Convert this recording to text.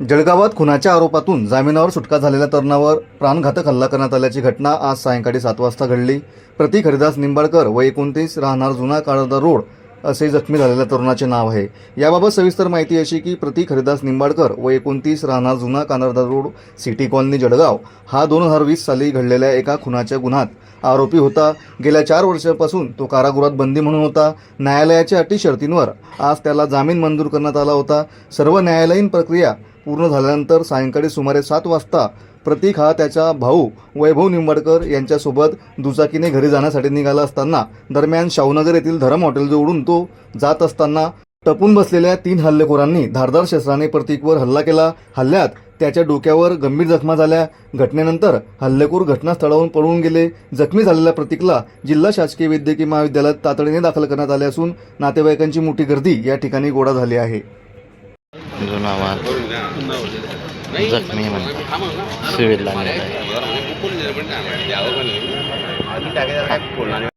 जळगावात खुनाच्या आरोपातून जामिनावर सुटका झालेल्या तरुणावर प्राणघातक हल्ला करण्यात आल्याची घटना आज सायंकाळी सात वाजता घडली. प्रतीक हरिदास निंबाळकर व एकोणतीस राहणार जुना काळदा रोड असे जखमी झालेल्या तरुणाचे नाव आहे. याबाबत सविस्तर माहिती अशी की प्रतीक हरिदास निंबाळकर व एकोणतीस राहणार जुना Kanarda road city colony Jalgaon हा दोन हजार वीस साली घडलेल्या एका खुनाच्या गुन्ह्यात आरोपी होता. गेल्या चार वर्षापासून तो कारागृहात बंदी म्हणून होता. न्यायालयाच्या अटी शर्तींवर आज त्याला जामीन मंजूर करण्यात आला होता. सर्व न्यायालयीन प्रक्रिया पूर्ण झाल्यानंतर सायंकाळी सुमारे सात वाजता प्रतीक हा त्याचा भाऊ वैभव निंबाडकर यांच्यासोबत दुचाकीने घरी जाण्यासाठी निघाला असताना दरम्यान शाहूनगर येथील धरम हॉटेलजवळून तो जात असताना टपून बसलेल्या तीन हल्लेखोरांनी धारदार शस्त्राने प्रतीकवर हल्ला केला. हल्ल्यात त्याच्या डोक्यावर गंभीर जखमा झाल्या. घटनेनंतर हल्लेखोर घटनास्थळावरून पळून गेले. जखमी झालेल्या प्रतीकला जिल्हा शासकीय वैद्यकीय महाविद्यालयात तातडीने दाखल करण्यात आले असून नातेवाईकांची मोठी गर्दी या ठिकाणी गोळा झाली आहे. जुना जखमी जखमी म्हणून सिव्हिलला आहे